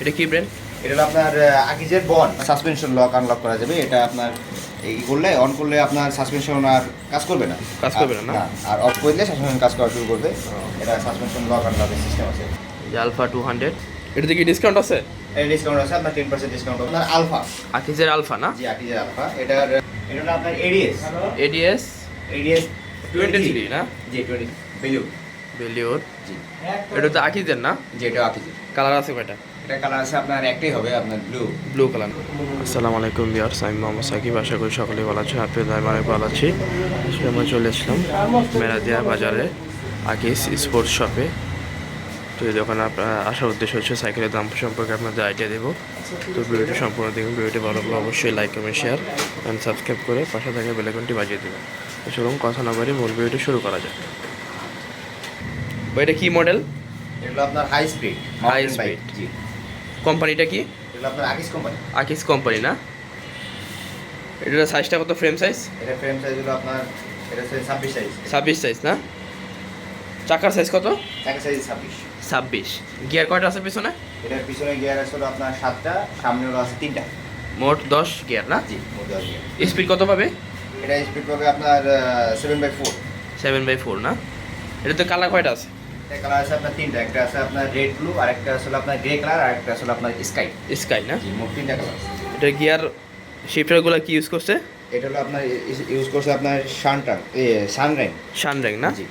এটা কি ব্র্যান্ড এটা আপনার আকিজের বন সাসপেনশন লক আনলক করা যাবে। এটা আপনার এই করলে অন করলে আপনার সাসপেনশন আর কাজ করবে না। কাজ করবে না? আর- অফ করলে সাসপেনশন কাজ করা শুরু করবে। এটা সাসপেনশন লক আনলকের সিস্টেম আছে। আলফা টু হান্ড্রেড এটাতে কি ডিসকাউন্ট আছে? এই ডিসকাউন্ট আছে আপনার টেন পার্সেন্ট ডিসকাউন্ট আপনার আলফা আকিজের আলফা না? জি আকিজের আলফা এটার এটা আপনার ADS ADS ADS twenty three না? জি টোয়েন্টি বেলু বেলিওর। জি। এটা তো আকিজের না? জি এটা আকিজের কালার আছে কয়টা? এটা কালার আছে আপনার একটাই হবে আপনার ব্লু। Blue colour. আসসালামু আলাইকুম বিয়ার্স আমি মোহাম্মদ সাকিব। আশা করি সকলে ভালো আছেন আপনি আমি অনেক ভালো আছি। আজকে আমরা চলে আসলাম মেরাদিয়া বাজারে আকিস স্পোর্টস শপে তো এই দোকানে আপনার আসার উদ্দেশ্য হচ্ছে সাইকেলের দাম সম্পর্কে আপনাদের আইডিয়া দেবো। তো ভিডিওটি সম্পূর্ণ দেখুন ভিডিওটি ভালো লাগলে অবশ্যই like comment share and subscribe করে পাশে থাকা বেলাইকনটি বাজিয়ে দেবেন। তো চলুন কথা না বাড়ি মূল ভিডিওটি শুরু করা যাক। এটা কি মডেল এগুলো আপনার হাই স্পিড High speed। জি। কোম্পানিটা কি? এগুলো আপনার আকিজ কোম্পানি আকিস কোম্পানি না? এটার সাইজটা কত? ফ্রেম সাইজ এটা ফ্রেম সাইজ হলো আপনার এটা ছাব্বিশ সাইজ ছাব্বিশ সাইজ না? চাকার সাইজ কত? চাকা সাইজ ছাব্বিশ। ছাব্বিশ। গিয়ার কয়টা আছে পিছনে? এটার পিছনে গিয়ার আছে হলো আপনার সাতটা সামনে হলো আছে তিনটা। মোট দশ গিয়ার না? জি গিয়ার স্পিড কত পাবে? এটা স্পিড পাবে আপনার seven by four seven by four না? এটাতে কালার কয়টা আছে? এটা কালার আছে আপনার তিনটা একটা আছে আপনার রেড ব্লু আর একটা আছে আপনার গ্রে কালার আর একটা আপনার স্কাই স্কাই না? জি মোট তিনটা কালার এটা গিয়ার শিফটারগুলো কি ইউজ করছে? এটা হলো আপনার ইউজ করছে আপনার শানটাং এ সানরাইন শানরেং না? জি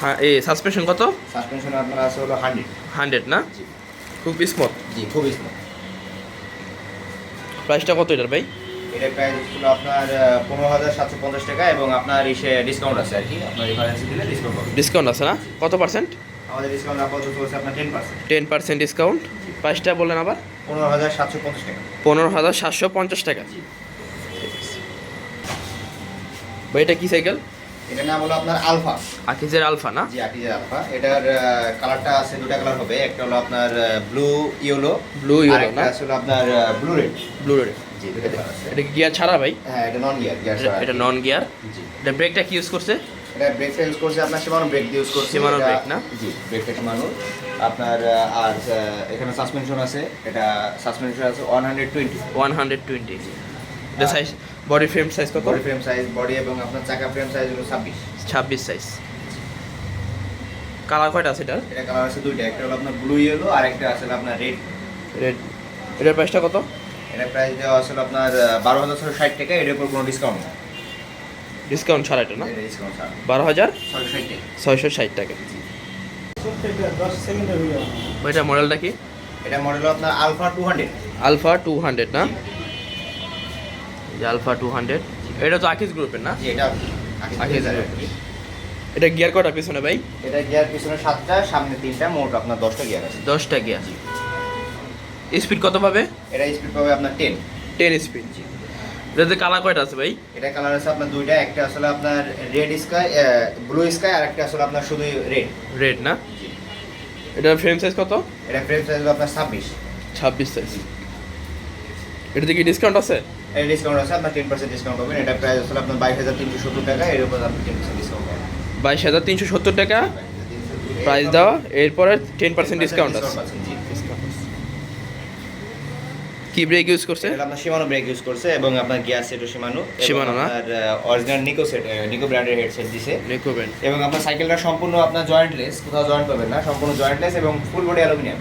হ্যাঁ এই সাসপেনশন কত? সাসপেনশন আপনার আছে হলো হান্ড্রেড হান্ড্রেড না? জি। খুব স্মুথ জি খুব স্মুথ প্রাইসটা কত এটার ভাই? এটার প্রাইস ছিল আপনার পনেরো হাজার সাতশো পঞ্চাশ টাকা এবং আপনার ইসে ডিসকাউন্ট আছে আর কি। আপনার রেফারেন্স দিলে ডিসকাউন্ট পাবেন ডিসকাউন্ট আছে না? কত পার্সেন্ট আমাদের ডিসকাউন্ট আপাতত চলছে আপনার ten percent ten percent discount প্রাইসটা বললেন আবার? পনেরো হাজার সাতশো পঞ্চাশ টাকা। পনেরো হাজার সাতশো পঞ্চাশ টাকা। ভাই এটা কি সাইকেল এটার নাম হলো আপনার আলফা। আকিজের আলফা না? জি আকিজের আলফা। এটার কালারটা আছে দুটা কালার হবে। একটা হলো আপনার ব্লু ইয়েলো ব্লু আর একটা না? আছে হলো আপনার ব্লু রেড ব্লু রেড জি দুটা আছে এটা গিয়ার ছাড়া ভাই? হ্যাঁ এটা নন গিয়ার গিয়ার এটা- এটা নন গিয়ার জি। এটা ব্রেকটা কি ইউজ করছে? এটা ব্রেক ইউজ করছে আপনার সীমানো ব্রেক ইউজ করছে। না? জি ব্রেকটা সীমানো আপনার আর এখানে সাসপেনশন আছে। এটা সাসপেনশন আছে one hundred twenty one hundred twenty এটা সাইজ বডি ফ্রেম সাইজ কত? বডি ফ্রেম সাইজ বডি এবং আপনার চাকা ফ্রেম সাইজ হলো ছাব্বিশ। ছাব্বিশ সাইজ কালার কয়টা আছে এটার? এটা কালার আছে দুইটা। একটা হলো আপনার ব্লু ইয়েলো আর একটা আছে আপনার রেড রেড এটার প্রাইসটা কত? এটা প্রাইস দেওয়া আসলে আপনার বারো হাজার ছশো ষাট টাকা এর উপর কোনো ডিসকাউন্ট না ডিসকাউন্ট ছাড়া এটা না? ডিসকাউন্ট ছাড়া। বারো হাজার ছয়শো ষাট টাকা। ওইটা মডেলটা কি? এটা মডেল আপনার alpha two hundred alpha two hundred না? আলফা টু হান্ড্রেড এটা তো আকিস গ্রুপের না? এটা গ্রুপ এটা গিয়ার কটা পিছনে ভাই? এটা গিয়ার পিছনে সাতটা সামনে তিনটা মোট আপনার দশটা গিয়ার আছে। দশটা গিয়ার স্পিড কত পাবে? এটা স্পিড পাবে আপনার টেন টেন স্পিড এটাতে কালার কয়টা আছে ভাই? এটা কালার আছে আপনার দুইটা একটা আসলে আপনার রেড স্কাই ব্লু স্কাই আর একটা আসলে আপনার শুধু রেড রেড না? এটা ফ্রেম সাইজ কত? এটা ফ্রেম সাইজ আপনার ছাব্বিশ। ছাব্বিশ সাইজ এটাতে কি ডিসকাউন্ট আছে? এর ডিসকাউন্ট আছে আপনার টেন পার্সেন্ট ডিসকাউন্ট পাবেন। এটা প্রাইস আসলে আপনার বাইশ হাজার তিনশো সত্তর টাকা এর উপর আপনি টেন পার্সেন্ট ডিসকাউন্ট পাবেন। বাইশ হাজার তিনশো সত্তর টাকা প্রাইস দেওয়া এরপরে টেন পার্সেন্ট ডিসকাউন্ট আছে। কি ব্রেক ইউজ করছে? এটা আপনার সীমানো ব্রেক ইউজ করছে এবং আপনার গিয়ার সেটও সীমানো Shimano না? আর অরিজিনাল নিকো সেট নিকো ব্র্যান্ডের হেডসেট দিছে। নেকোবেন এবং আপনার সাইকেলটা সম্পূর্ণ আপনার জয়েন্টলেস কোথাও জয়েন্ট পাবেন না সম্পূর্ণ জয়েন্টলেস এবং ফুল বডি অ্যালুমিনিয়াম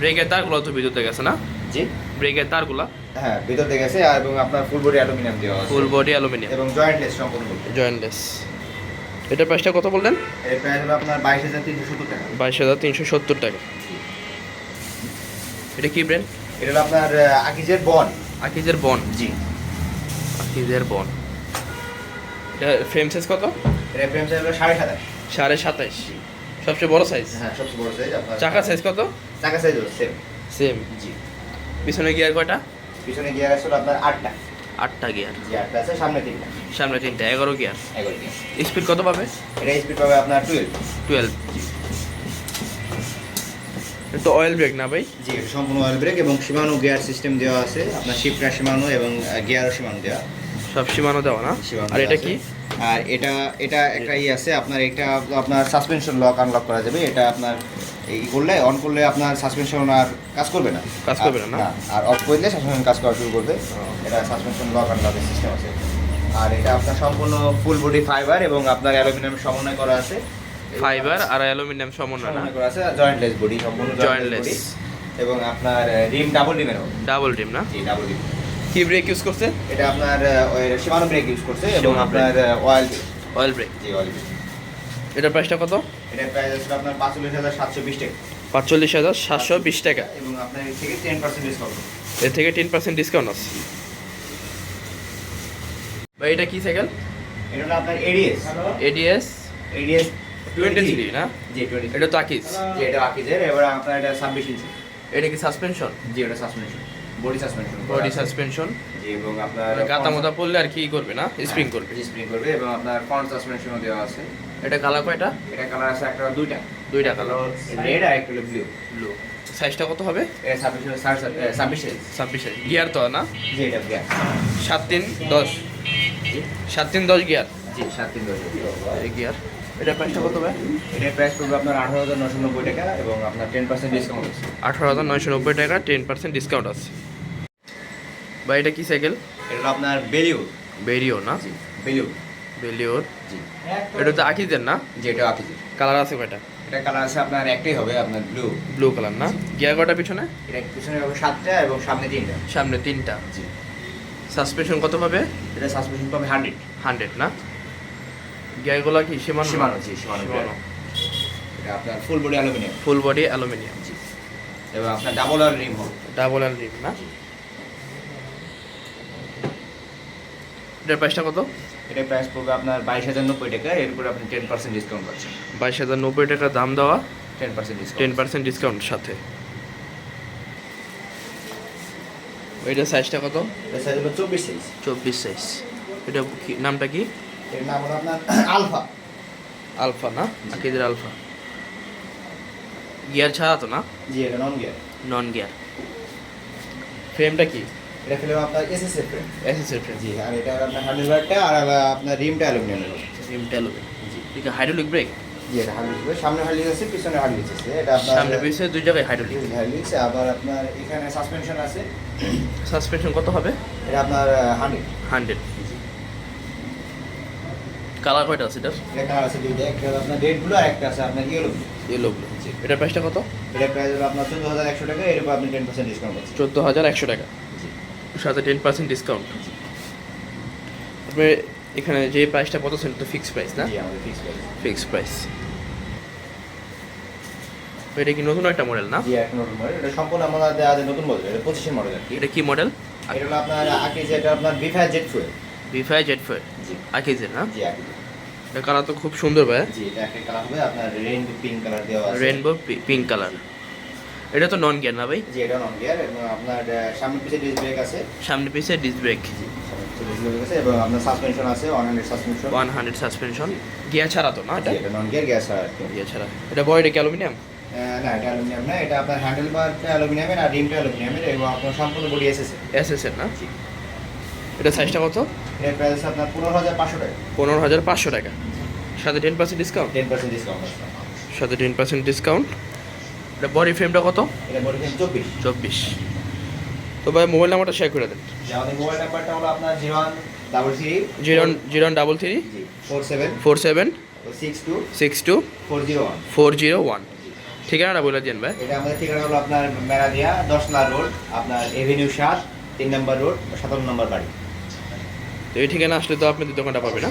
ব্রেকের তারগুলো তো ভিতর থেকে গেছে না? জি। ব্রেকের তারগুলো? হ্যাঁ ভিতর থেকে গেছে আর এবং আপনার ফুল বডি অ্যালুমিনিয়াম দেওয়া আছে। ফুল বডি অ্যালুমিনিয়াম এবং জয়েন্টলেস সম্পূর্ণ জয়েন্টলেস এটার প্রাইসটা কত বললেন? এর প্রাইস হলো আপনার বাইশ হাজার তিনশো সত্তর টাকা। বাইশ হাজার তিনশো সত্তর টাকা। এটা কি ব্র্যান্ড এটা হলো আপনার আকিজের বন। আকিজের বন? জি। আকিজের বন। এটা ফ্রেম সাইজ কত? এর ফ্রেম সাইজ হলো সাড়ে সাতাশ। সাড়ে সাতাইশ সবচেয়ে বড় সাইজ হ্যাঁ সবচেয়ে বড় সাইজ আপনার চাকা সাইজ কত? চাকা সাইজ সেম সেম জি। পিছনে গিয়ার কয়টা? পিছনে গিয়ার আছে আপনার আটটা। আটটা গিয়ার জি আটটা আছে সামনে তিনটা। সামনে তিনটা এগারো গিয়ার এগারো গিয়ার স্পিড কত পাবে? এটা স্পিড পাবে আপনার টুয়েলভ টুয়েলভ এটা তো অয়েল ব্রেক না ভাই? জি এটা সম্পূর্ণ অয়েল ব্রেক এবং সীমানো গিয়ার সিস্টেম দেওয়া আছে। আপনার শিফটার সীমানো এবং গিয়ারও সীমানো দেওয়া। সব সীমানো দেওয়া না? আর এটা কি? আর এটা এটা একটা ই আছে আপনার এটা আপনার সাসপেনশন লক আনলক করা যাবে। এটা আপনার এই করলে অন করলে আপনার সাসপেনশন আর কাজ করবে না। কাজ করবে না? আর- অফ করলে সাসপেনশন কাজ করা শুরু করবে। এটা সাসপেনশন লক আর সিস্টেম আছে। আর এটা আপনার সম্পূর্ণ ফুল বডি ফাইবার এবং আপনার অ্যালুমিনিয়াম সমন্বয় করা আছে। ফাইবার আর অ্যালুমিনিয়াম সমন্বয় না। আছে জয়েন্টলেস বডি সম্পূর্ণ জয়েন্টলেস। এবং আপনার রিম ডাবল রিমের ডাবল টিম না? জি ডাবল রিম কি ব্রেক ইউজ করছে? এটা আপনার সীমানো ব্রেক ইউজ করছে এবং আপনার অয়েল অয়েল ব্রেক জি অয়েল এটার প্রাইসটা কত? এটা প্রাইস আসলে আপনার পাঁচচল্লিশ হাজার সাতশো বিশ টাকা। পাঁচচল্লিশ হাজার সাতশো বিশ টাকা। এবং আপনার এর থেকে টেন পার্সেন্ট ডিসকাউন্ট এর থেকে টেন পার্সেন্ট ডিসকাউন্ট আছে। ভাই এটা কি সাইকেল এটা হলো আপনার ADS ADS ADS twenty three না জি টোয়েন্টি এটা তো আকিস জি এটা আকিজের এবার আপনার এটা ছাব্বিশ ইঞ্চি এটা কি সাসপেনশন জি এটা suspension body suspension body suspension জি এবং আপনার গাতা মোতা পড়লে আর কি করবে না? স্প্রিং করবে। স্প্রিং করবে এবং আপনার ফ্রন্ট সাসপেনশনও দেওয়া আছে। এটা কালার কয়টা? এটা কালার আছে একটা দুইটা। দুইটা কালার রেড আর একটা ব্লু ব্লু সাইজটা কত হবে? ছাব্বিশ ছাব্বিশ গিয়ার তো না? জি এটা গ্যাস সাত তিন দশ। সাত তিন দশ গিয়ার জি সাত তিন দশ। গিয়ার এটা প্রাইসটা কত ভাই? এটার প্রাইস পড়বে আপনার আঠারো হাজার নশো নব্বই টাকা এবং আপনার টেন পার্সেন্ট ডিসকাউন্ট আছে। আঠারো হাজার নব্বই টাকা টেন পার্সেন্ট ডিসকাউন্ট আছে। ভাই এটা কি সাইকেল এটা আপনার বেরিও না? জি বেলিওর জি। এটা তো আকিজের না? জি এটা কালার আছে কয়টা? এটা কালার আছে আপনার একটাই হবে আপনার ব্লু ব্লু কালার না? গিয়ার কয়টা পিছনে? এটা পিছনে হবে সাতটা এবং সামনে তিনটা। সামনে তিনটা। জি। সাসপেনশন কত পাবে? এটা সাসপেনশন পাবে হান্ড্রেড হান্ড্রেড না? গিয়ারগুলো কি? সীমানো? সীমানো, জি, সীমানো এটা আপনার full body aluminium full body aluminium এবং আপনার ডাবল আর রিম হবে। ডাবল অ্যাল রিম না? এটার প্রাইসটা কত? এটার প্রাইস পড়বে আপনার বাইশ হাজার নব্বই টাকা এরপরে আপনি টেন পার্সেন্ট ডিসকাউন্ট পাচ্ছেন। বাইশ হাজার নব্বই টাকা দাম দেওয়া ten percent discount ten percent discount সাথে। ওইটার সাইজটা কত? এটা সাইজ হলো চব্বিশ সাইজ চব্বিশ সাইজ এটা কি নামটা কি? এর নাম হলো আপনার আলফা। আলফা না? আকিদের আলফা। গিয়ার ছাড়া তো না? জি এটা নন গিয়ার নন গিয়ার ফ্রেমটা কি? এটা ফেলে আপনার এসএস এর ফ্রেম এসএসের ফ্রেম জি আর এটা আপনার হ্যান্ডেল বারটা আর আপনার রিমটা অ্যালুমিনিয়ামের রিমটা অ্যালুমিনিয়াম ঠিক আছে হাইড্রোলিক ব্রেক জি এটা হার্ডলিক্স সামনে হার্ডলিক্স আছে পিছনে হার্ডলিক্স আছে। এটা আপনার সামনে পিছিয়ে দুই জায়গায় হাইড্রোলিক হার্ডলিক্স আবার আপনার এখানে সাসপেনশন আছে। সাসপেনশন কত হবে? এটা আপনার হান্ড্রেড হান্ড্রেড কালার কয়টা আছে এটার? এটা কালার আছে দুইটা একটা আপনার রেড ব্লু আর একটা আছে আপনার ইয়েলো ব্লু ইয়েলো ব্লু এটার প্রাইসটা কত? এটা প্রাইস হলো আপনার চোদ্দ হাজার একশো টাকা এর উপর আপনি টেন পার্সেন্ট ডিসকাউন্ট পাচ্ছেন চোদ্দ হাজার একশো টাকা? সাথে টেন পার্সেন্ট ডিসকাউন্ট আপনি এখানে যে প্রাইসটা কত সেটা তো ফিক্স প্রাইস না? জি আমাদের ফিক্স প্রাইস ফিক্স প্রাইস এটা কি নতুন একটা মডেল না? জি একটা নতুন মডেল এটা সম্পূর্ণ আমাদের দেওয়া আছে নতুন মডেল এটা পঁচিশের মডেল আর কি। এটা কি মডেল এটা হলো আপনার আগে যেটা আপনার বিফায়ার জেট ফুয়েল ভিফাই জেড ফোর জি। আকিজের না? জি আগে এটা কালার তো খুব সুন্দর ভাই। জি এটা একটা কালার হবে আপনার রেইনবো পিঙ্ক কালার দেওয়া আছে। রেনবো পিঙ্ক কালার এটা তো নন গিয়ার না ভাই? জি এটা নন গিয়ার এবং আপনার সামনে পিছে ডিস ব্রেক আছে। সামনে পিছে ডিস ব্রেক আছে এবং আপনার সাসপেনশন আছে one hundred suspension one hundred suspension gear ছাড়া তো না এটা? এটা নন গিয়ার আর কি। গিয়ার ছাড়া। এটা বডিটা কি অ্যালুমিনিয়াম না এটা অ্যালুমিনিয়াম না এটা আপনার হ্যান্ডেল বারটা অ্যালুমিনিয়ামের আর রিমটা অ্যালুমিনিয়ামের এবং আপনার সম্পূর্ণ বডি এসেছে এস এস এর না? এটা সাইজটা কত? এর প্রাইস আপনার পনেরো হাজার পাঁচশো টাকা। পনেরো হাজার পাঁচশো টাকা। সাথে ten percent discount ten percent discount সাথে টেন পার্সেন্ট ডিসকাউন্ট এটা বডি ফ্রেমটা কত? এটা বডি চব্বিশ। চব্বিশ। তো ভাই মোবাইল নাম্বারটা শেয়ার করে দেন। আমাদের মোবাইল নাম্বারটা হলো আপনার zero one double three zero zero double three four seven four seven six two six two four zero one four zero one ঠিকানাটা বলে দিন ভাই। এটা আমাদের ঠিকানা হলো আপনার মেরাদিয়া দশলা রোড আপনার এভিনিউ সাত তিন নম্বর রোড সাতান্ন নম্বর বাড়ি। তো এই ঠিকানা আসলে তো আপনি দোকানটা পাবেন না?